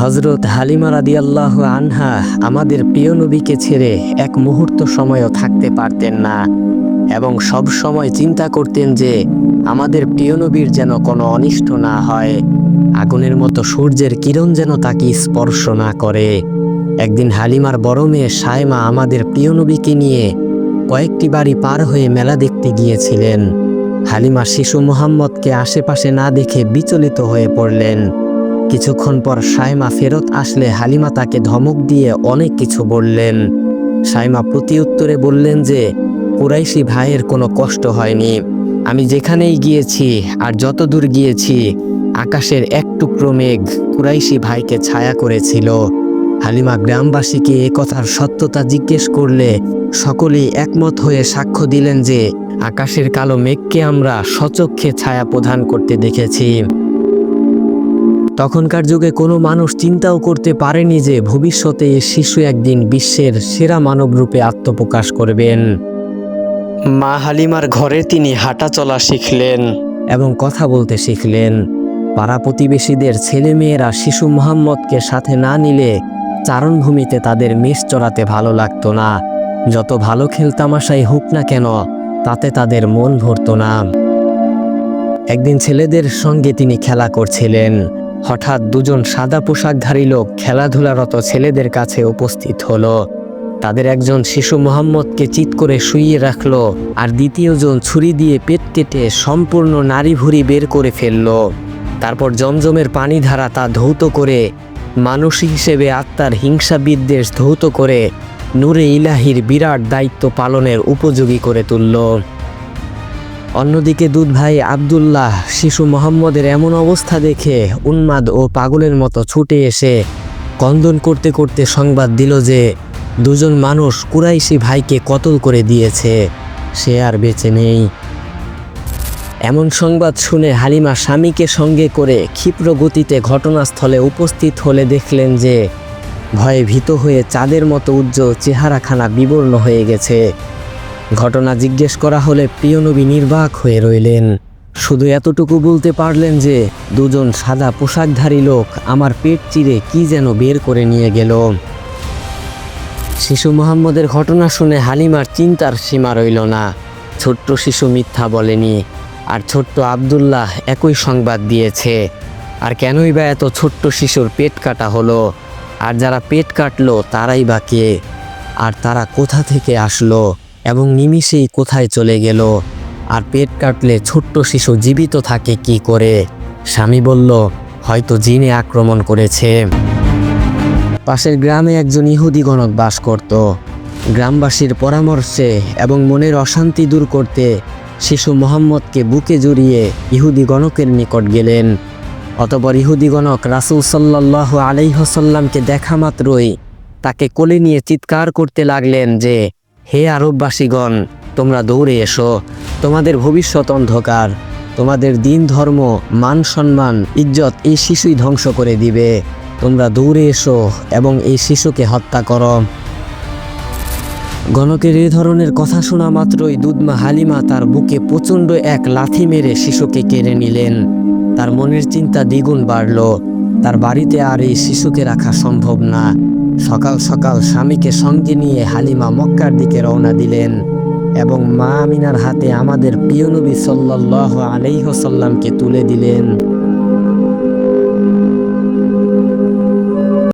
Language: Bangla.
হজরত হালিমা রাদিয়াল্লাহ আনহা আমাদের প্রিয় নবীকে ছেড়ে এক মুহূর্ত সময়ও থাকতে পারতেন না এবং সব সময় চিন্তা করতেন যে আমাদের প্রিয় নবীর যেন কোনো অনিষ্ট না হয়। আগুনের মতো সূর্যের কিরণ যেন তাকে স্পর্শ না করে। একদিন হালিমার বড় মেয়ে সায়মা আমাদের প্রিয় নবীকে নিয়ে কয়েকটি বাড়ি পার হয়ে মেলা দেখতে গিয়েছিলেন। হালিমা শিশু মোহাম্মদকে আশেপাশে না দেখে বিচলিত হয়ে পড়লেন। কিছুক্ষণ পর সাইমা ফেরত আসলে হালিমা তাকে ধমক দিয়ে অনেক কিছু বললেন। সাইমা প্রতি উত্তরে বললেন যে, কুরাইশি ভাইয়ের কোনো কষ্ট হয়নি। আমি যেখানেই গিয়েছি আর যত দূর গিয়েছি, আকাশের এক টুকরো মেঘ কুরাইশি ভাইকে ছায়া করেছিল। হালিমা গ্রামবাসীকে এ কথার সত্যতা জিজ্ঞেস করলে সকলেই একমত হয়ে সাক্ষ্য দিলেন যে, আকাশের কালো মেঘকে আমরা সচক্ষে ছায়া প্রদান করতে দেখেছি। তখনকার যুগে কোনো মানুষ চিন্তাও করতে পারেনি যে ভবিষ্যতে এ শিশু একদিন বিশ্বের সেরা মানব রূপে আত্মপ্রকাশ করবেন। মা হালিমার ঘরে তিনি হাঁটা চলা শিখলেন। এবং কথা বলতে শিখলেন। পাড়া প্রতিবেশীদের ছেলেমেয়েরা শিশু মোহাম্মদকে সাথে না নিলে চারণভূমিতে তাদের মেষ চড়াতে ভালো লাগতো না। যত ভালো খেলতামাশাই হোক না কেন তাতে তাদের মন ভরতো না। একদিন ছেলেদের সঙ্গে তিনি খেলা করছিলেন। হঠাৎ দুজন সাদা পোশাকধারী লোক খেলাধুলারত ছেলেদের কাছে উপস্থিত হলো। তাদের একজন শিশু মোহাম্মদকে চিৎ করে শুইয়ে রাখল আর দ্বিতীয়জন ছুরি দিয়ে পেট কেটে সম্পূর্ণ নারী ভুঁড়ি বের করে ফেলল। তারপর জমজমের পানি ধারা তা ধৌত করে মানুষ হিসেবে আত্মার হিংসা বিদ্বেষ ধৌত করে নূরে ইলাহির বিরাট দায়িত্ব পালনের উপযোগী করে তুলল। অন্যদিকে দুধ ভাই আবদুল্লাহ শিশু মোহাম্মদের এমন অবস্থা দেখে উন্মাদ ও পাগলের মতো ছুটে এসে কন্দন করতে করতে সংবাদ দিল যে দুজন মানুষ কুরাইশি ভাইকে কতল করে দিয়েছে, সে আর বেঁচে নেই। এমন সংবাদ শুনে হালিমা স্বামীকে সঙ্গে করে ক্ষিপ্র গতিতে ঘটনাস্থলে উপস্থিত হলে দেখলেন যে ভয়ে ভীত হয়ে চাঁদের মতো উজ্জ্বল চেহারাখানা বিবর্ণ হয়ে গেছে। ঘটনা জিজ্ঞেস করা হলে প্রিয় নবী নির্বাক হয়ে রইলেন। শুধু এতটুকু বলতে পারলেন যে, দুজন সাদা পোশাকধারী লোক আমার পেট চিরে কি যেন বের করে নিয়ে গেল। শিশু মোহাম্মদের ঘটনা শুনে হালিমার চিন্তার সীমা রইল না। ছোট্ট শিশু মিথ্যা বলেনি, আর ছোট্ট আবদুল্লাহ একই সংবাদ দিয়েছে। আর কেনই বা এত ছোট্ট শিশুর পেট কাটা হলো? আর যারা পেট কাটলো, তারাই বা কে? আর তারা কোথা থেকে আসলো? এবং নিমিষেই কোথায় চলে গেল? আর পেট কাটলে ছোট্ট শিশু জীবিত থাকে কি করে? স্বামী বলল, হয়তো জিনে আক্রমণ করেছে। পাশের গ্রামে একজন ইহুদি গণক বাস করত। গ্রামবাসীর পরামর্শে এবং মনের অশান্তি দূর করতে শিশু মোহাম্মদকে বুকে জড়িয়ে ইহুদি গণকের নিকট গেলেন। অতপর ইহুদি গণক রাসুল সাল্লাহ আলাইহসাল্লামকে দেখা মাত্রই তাকে কোলে নিয়ে চিৎকার করতে লাগলেন যে হে আরববাসীগণ, তোমরা দৌড়ে এসো। তোমাদের ভবিষ্যৎ অন্ধকার, তোমাদের দিন ধর্ম, মান সম্মান, ইজ্জত এই শিশুই ধ্বংস করে দিবে। তোমরা দৌড়ে এসো এবং এই শিশুকে হত্যা করো। গণকের এ ধরনের কথা শোনা মাত্রই দুধমা হালিমা তার বুকে প্রচণ্ড এক লাথি মেরে শিশুকে কেড়ে নিলেন। তার মনের চিন্তা দ্বিগুণ বাড়ল। তার বাড়িতে আর এই শিশুকে রাখা সম্ভব না। সকাল সকাল স্বামীকে সঙ্গে নিয়ে হালিমা মক্কার দিকে রওনা দিলেন এবং মা আমিনার হাতে আমাদের প্রিয় নবী সাল্লাহ আলাইহসাল্লামকে তুলে দিলেন।